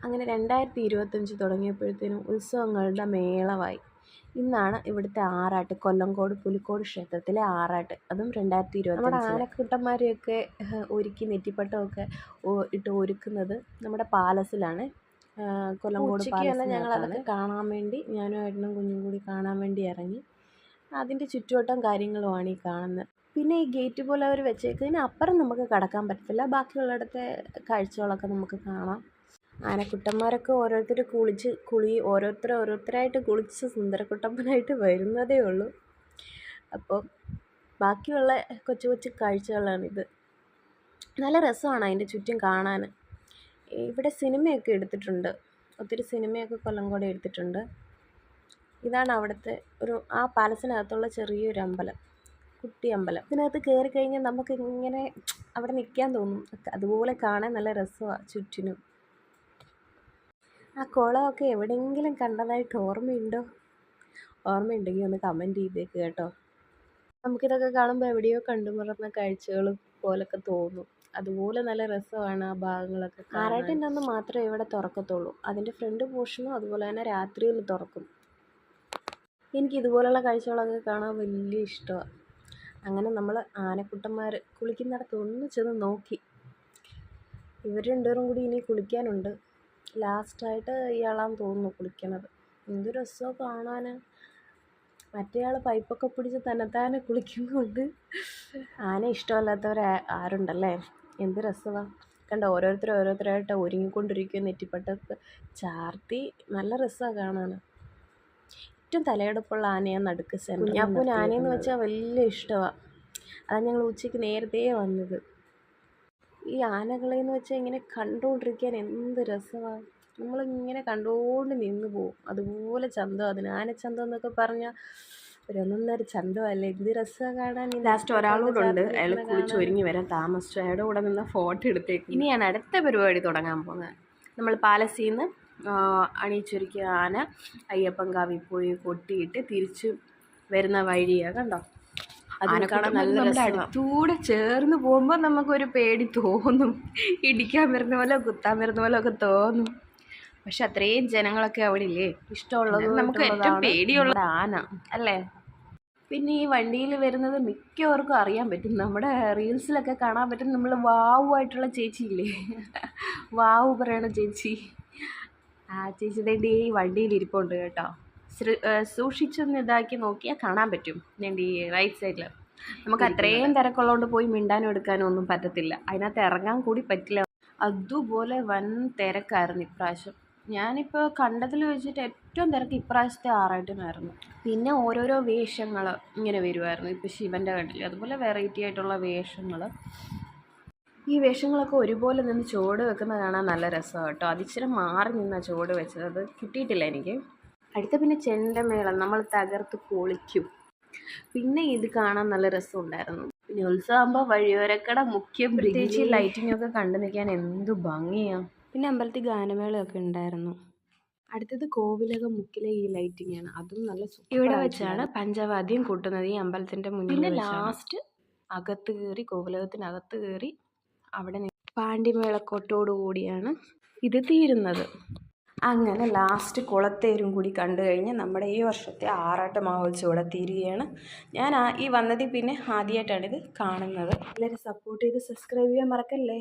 അങ്ങനെ രണ്ടായിരത്തി ഇരുപത്തഞ്ച് തുടങ്ങിയപ്പോഴത്തേനും ഉത്സവങ്ങളുടെ മേളമായി. ഇന്നാണ് ഇവിടുത്തെ ആറാട്ട് കൊല്ലങ്കോട് പുലിക്കോട് ക്ഷേത്രത്തിലെ ആറാട്ട്. അതും രണ്ടായിരത്തി ഇരുപത്തി നമ്മുടെ ആനക്കൂട്ടന്മാരെയൊക്കെ ഒരുക്കി നെറ്റിപ്പട്ടമൊക്കെ ഇട്ട് ഒരുക്കുന്നത് നമ്മുടെ പാലസിലാണ്. കൊല്ലങ്കോട് പാലസിൽ ഞങ്ങൾ അതൊക്കെ കാണാൻ വേണ്ടി ഞാനും ഏട്ടനും കുഞ്ഞും കൂടി കാണാൻ വേണ്ടി ഇറങ്ങി. അതിന്റെ ചുറ്റുവട്ടം കാര്യങ്ങളുമാണ് ഈ കാണുന്നത്. പിന്നെ ഈ ഗേറ്റ് പോലെ അവർ വെച്ചേക്കുന്നതിന് അപ്പുറം നമുക്ക് കടക്കാൻ പറ്റത്തില്ല. ബാക്കിയുള്ളിടത്തെ കാഴ്ചകളൊക്കെ നമുക്ക് കാണാം. ആനക്കുട്ടന്മാരൊക്കെ ഓരോരുത്തർ കുളിച്ച് കുളി ഓരോരുത്തർ ഓരോരുത്തരായിട്ട് കുളിച്ച് സുന്ദരക്കുട്ടപ്പനായിട്ട് വരുന്നതേ ഉള്ളൂ. അപ്പോൾ ബാക്കിയുള്ള കൊച്ചു കൊച്ചു കാഴ്ചകളാണിത്. നല്ല രസമാണ് അതിന്റെ ചുറ്റും കാണാൻ ഇവിടെ സിനിമയൊക്കെ എടുത്തിട്ടുണ്ട്. ഒത്തിരി സിനിമയൊക്കെ കൊല്ലം കൂടെ എടുത്തിട്ടുണ്ട്. ഇതാണ് അവിടുത്തെ ഒരു ആ പാലസിനകത്തുള്ള ചെറിയൊരു അമ്പലം കുട്ടി അമ്പലം. ഇതിനകത്ത് കയറി കഴിഞ്ഞാൽ നമുക്ക് ഇങ്ങനെ അവിടെ നിൽക്കാൻ തോന്നും. അതുപോലെ കാണാൻ നല്ല രസമാണ് ചുറ്റിനും. ആ കുളമൊക്കെ എവിടെയെങ്കിലും കണ്ടതായിട്ട് ഓർമ്മയുണ്ടോ? ഓർമ്മയുണ്ടെങ്കിൽ ഒന്ന് കമന്റ് ചെയ്തേക്ക് കേട്ടോ. നമുക്കിതൊക്കെ കാണുമ്പോൾ എവിടെയോ കണ്ടുമറന്ന കാഴ്ചകൾ പോലൊക്കെ തോന്നും. അതുപോലെ നല്ല രസമാണ് ആ ഭാഗങ്ങളൊക്കെ ആറാട്ടിന്റെ അന്ന് മാത്രമേ ഇവിടെ തുറക്കത്തുള്ളൂ. അതിന്റെ ഫ്രണ്ട് പോർഷനും അതുപോലെ തന്നെ രാത്രിയിൽ തുറക്കും. എനിക്ക് ഇതുപോലുള്ള കാഴ്ചകളൊക്കെ കാണാൻ വലിയ ഇഷ്ടമാണ് അങ്ങനെ നമ്മൾ ആനക്കുട്ടന്മാർ കുളിക്കുന്നിടത്ത് ഒന്ന് ചെന്ന് നോക്കി. ഇവർ രണ്ടുപേരും കൂടി ഇനി കുളിക്കാനുണ്ട്. ലാസ്റ്റായിട്ട് ഇയാളാണെന്ന് തോന്നുന്നു കുളിക്കണത്. എന്ത് രസമാണ് കാണാൻ മറ്റേയാൾ പൈപ്പൊക്കെ പിടിച്ച് തന്നെത്താനെ കുളിക്കുന്നുണ്ട്. ആന ഇഷ്ടമല്ലാത്തവർ ആരുണ്ടല്ലേ? എന്ത് രസമാണ് കണ്ട ഓരോരുത്തർ ഓരോരുത്തരായിട്ട് ഒരുങ്ങിക്കൊണ്ടിരിക്കുക നെറ്റിപ്പട്ടൊക്കെ ചാർത്തി നല്ല രസമാണ് കാണാൻ ഏറ്റവും തലയെടുപ്പുള്ള ആനയാണ് നടുക്ക് സെന്റർ കുഞ്ഞാപ്പൂന് ആനയെന്ന് വെച്ചാൽ വലിയ ഇഷ്ടമാണ് അതാണ് ഞങ്ങൾ ഉച്ചയ്ക്ക് നേരത്തെ വന്നത്. ഈ ആനകളെ എന്ന് വെച്ചാൽ ഇങ്ങനെ കണ്ടുകൊണ്ടിരിക്കാൻ എന്ത് രസമാണ് നമ്മളിങ്ങനെ കണ്ടുകൊണ്ട് നിന്ന് പോകും അതുപോലെ ചന്തം അതിന് ആനച്ചന്തം എന്നൊക്കെ പറഞ്ഞാൽ ഒരു ഒന്നൊന്നര ചന്തമല്ലേ? എന്ത് രസമാണ് കാണാൻ? ലാസ്റ്റ് ഒരാളോടുണ്ട്. അയാൾ കുളിച്ച് ഒരുങ്ങി വരാൻ താമസിച്ചു. അയാളുടെ കൂടെ നിന്ന് ഫോട്ടോ എടുത്തേക്ക്. ഇനിയാണ് അടുത്ത പരിപാടി തുടങ്ങാൻ പോകുന്നത്. നമ്മൾ പാലസിൽ നിന്ന് അണിയിച്ചൊരുക്കിയ ആന അയ്യപ്പൻ കാവിൽ പോയി കൊട്ടിയിട്ട് തിരിച്ച് വരുന്ന വഴിയാണ് കണ്ടോ? നമ്മുടെ അടുത്തൂടെ ചേർന്ന് പോകുമ്പോൾ നമുക്കൊരു പേടി തോന്നും. ഇടിക്കാൻ വരുന്ന പോലെ കുത്താൻ വരുന്ന പോലെ ഒക്കെ തോന്നും. പക്ഷെ അത്രയും ജനങ്ങളൊക്കെ അവിടെ ഇല്ലേ ഇഷ്ടമുള്ളത് നമുക്ക് ഏറ്റവും പേടിയുള്ള ആന അല്ലേ? പിന്നെ ഈ വണ്ടിയിൽ വരുന്നത് മിക്കവർക്കും അറിയാൻ പറ്റും. നമ്മുടെ റീൽസിലൊക്കെ കാണാൻ പറ്റും. നമ്മൾ വാവു ആയിട്ടുള്ള ചേച്ചിയില്ലേ? വാവു പറയണ ചേച്ചി. ആ ചേച്ചി തേണ്ടി ഈ വണ്ടിയിൽ ഇരിപ്പുണ്ട് കേട്ടോ. സൂക്ഷിച്ചൊന്ന് ഇതാക്കി നോക്കിയാൽ കാണാൻ പറ്റും. ഞാൻ ഈ റൈറ്റ് സൈഡിൽ നമുക്ക് അത്രയും തിരക്കുള്ളതുകൊണ്ട് പോയി മിണ്ടാനും എടുക്കാനും ഒന്നും പറ്റത്തില്ല. അതിനകത്ത് ഇറങ്ങാൻ കൂടി പറ്റില്ല. അതുപോലെ വൻ തിരക്കായിരുന്നു ഇപ്രാവശ്യം. ഞാനിപ്പോൾ കണ്ടതിൽ വെച്ചിട്ട് ഏറ്റവും തിരക്ക് ഇപ്രാവശ്യത്തെ ആറായിട്ടുമായിരുന്നു പിന്നെ ഓരോരോ വേഷങ്ങൾ ഇങ്ങനെ വരുമായിരുന്നു ഇപ്പോൾ ശിവന്റെ കണ്ടില്ല? അതുപോലെ വെറൈറ്റി ആയിട്ടുള്ള വേഷങ്ങൾ ഈ വേഷങ്ങളൊക്കെ ഒരുപോലെ നിന്ന് ചുവട് വെക്കുന്നത് കാണാൻ നല്ല രസമാണ് കേട്ടോ. അതിച്ചിരി മാറി നിന്നാണ് ചുവട് വെച്ചത്. അത് കിട്ടിയിട്ടില്ല എനിക്ക്. അടുത്ത പിന്നെ ചെണ്ടമേളം നമ്മൾ തകർത്ത് പൊളിക്കും. പിന്നെ ഇത് കാണാൻ നല്ല രസമുണ്ടായിരുന്നു. പിന്നെ ഉത്സവമാകുമ്പോൾ വഴിയോരക്കട മുഖ്യം പ്രത്യേകിച്ച് ലൈറ്റിംഗ് ഒക്കെ കണ്ടു നിൽക്കാൻ എന്ത് ഭംഗിയാണ് പിന്നെ അമ്പലത്തിൽ ഗാനമേളയൊക്കെ ഉണ്ടായിരുന്നു. അടുത്തത് കോവിലകം മുക്കിലെ ഈ ലൈറ്റിംഗ് ആണ്. അതും നല്ല ഇവിടെ വെച്ചാണ് പഞ്ചവാദ്യം കൂട്ടുന്നത് ഈ അമ്പലത്തിന്റെ മുന്നിൽ പിന്നെ ലാസ്റ്റ് അകത്ത് കയറി കോവിലകത്തിനകത്ത് കയറി അവിടെ പാണ്ടിമേളക്കൊട്ടോടു കൂടിയാണ് ഇത് തീരുന്നത്. അങ്ങനെ ലാസ്റ്റ് കുളത്തേരും കൂടി കണ്ടു കഴിഞ്ഞ് നമ്മുടെ ഈ വർഷത്തെ ആറാട്ട് മഹോത്സവം തീരുകയാണ്. ഞാൻ ഈ വന്നതിൽ പിന്നെ ആദ്യമായിട്ടാണ് ഇത് കാണുന്നത്. എല്ലാവരും സപ്പോർട്ട് ചെയ്ത് സബ്സ്ക്രൈബ് ചെയ്യാൻ മറക്കല്ലേ?